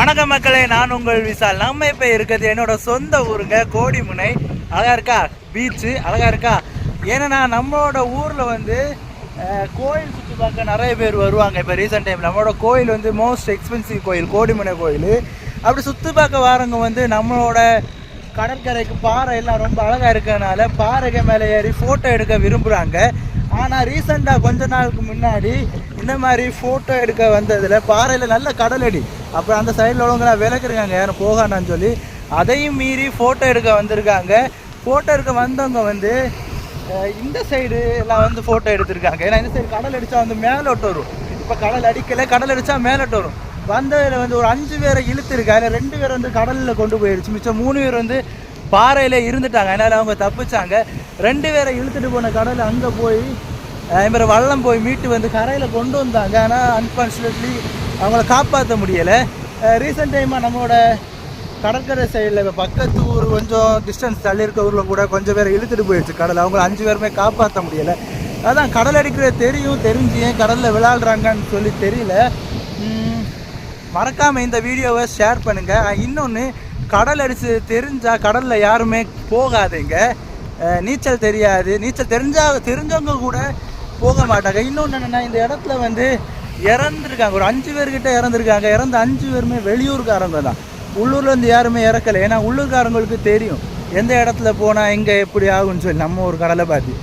வணக்கம் மக்களே நான் உங்கள் விசால். நம்ம இப்போ இருக்கிறது என்னோட சொந்த ஊருங்க கோடிமுனை. அழகா இருக்கா? பீச்சு அழகா இருக்கா? ஏன்னா நம்மளோட ஊரில் வந்து கோயில் சுற்றி பார்க்க நிறைய பேர் வருவாங்க. இப்போ ரீசெண்ட் டைம் நம்மளோட கோயில் வந்து மோஸ்ட் எக்ஸ்பென்சிவ் கோயில் கோடிமுனை கோயில். அப்படி சுற்றி பார்க்க வரவங்க வந்து நம்மளோட கடற்கரைக்கு பாறை எல்லாம் ரொம்ப அழகாக இருக்கிறனால பாறைக்கு மேலே ஏறி ஃபோட்டோ எடுக்க விரும்புகிறாங்க ஆனால் ரீசெண்டாக கொஞ்ச நாளுக்கு முன்னாடி இந்த மாதிரி ஃபோட்டோ எடுக்க வந்ததில் பாறையில் நல்ல கடலடி அப்புறம் அந்த சைடில் உள்ளவங்களாம் விளக்குறாங்க யாரும் போகானான்னு சொல்லி. அதையும் மீறி ஃபோட்டோ எடுக்க வந்திருக்காங்க. ஃபோட்டோ எடுக்க வந்தவங்க வந்து இந்த சைடு எல்லாம் வந்து ஃபோட்டோ எடுத்திருக்காங்க. ஏன்னா இந்த சைடு கடல் அடித்தா வந்து மேலோட்டு வரும். இப்போ கடல் அடிக்கலை கடல் அடித்தா மேலோட்டு வரும். வந்ததில் வந்து ஒரு அஞ்சு பேரை இழுத்துருக்கா. அதில் ரெண்டு பேர் வந்து கடலில் கொண்டு போயிடுச்சு மிச்சம் மூணு பேர் வந்து பாறையில் இருந்துட்டாங்க. அதனால் அவங்க தப்பிச்சாங்க. ரெண்டு பேரை இழுத்துட்டு போன கடல் அங்கே போய் இவரை வள்ளம் போய் மீட்டு வந்து கரையில் கொண்டு வந்தாங்க. ஆனால் அன்ஃபார்ச்சுனேட்லி அவங்கள காப்பாற்ற முடியலை. ரீசெண்ட் டைமாக நம்மளோட கடற்கரை சைடில் இப்போ பக்கத்து ஊர் கொஞ்சம் டிஸ்டன்ஸ் தள்ளி இருக்க ஊரில் கூட கொஞ்சம் பேரை இழுத்துட்டு போயிடுச்சு கடல். அவங்கள அஞ்சு பேருமே காப்பாற்ற முடியலை. அதான் கடல் அடிக்கிறது தெரியும் தெரிஞ்சு ஏன் கடலில் விளையாடுறாங்கன்னு சொல்லி தெரியல. மறக்காமல் இந்த வீடியோவை ஷேர் பண்ணுங்கள் இன்னொன்று கடல் அடித்து தெரிஞ்சால் கடலில் யாருமே போகாதீங்க. நீச்சல் தெரியாது. நீச்சல் தெரிஞ்சா தெரிஞ்சவங்க கூட போக மாட்டாங்க. இன்னொன்று என்னென்னா இந்த இடத்துல வந்து இறந்துருக்காங்க. ஒரு அஞ்சு பேர்கிட்ட இறந்துருக்காங்க. இறந்த அஞ்சு பேருமே வெளியூர்காரங்க தான். உள்ளூர்லேருந்து யாருமே இறக்கலை. ஏன்னா உள்ளூர்காரங்களுக்கு தெரியும். எந்த இடத்துல போனால் எங்கே எப்படி ஆகும்னு சொல்லி. நம்ம ஒரு கடலை பார்த்து.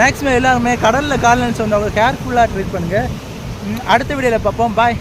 மேக்ஸிமம் எல்லாருமே கடலில் காலன்னு சொன்னவங்க கேர்ஃபுல்லாக ட்ரீட் பண்ணுங்கள் அடுத்த வீடியோவில் பார்ப்போம். பாய்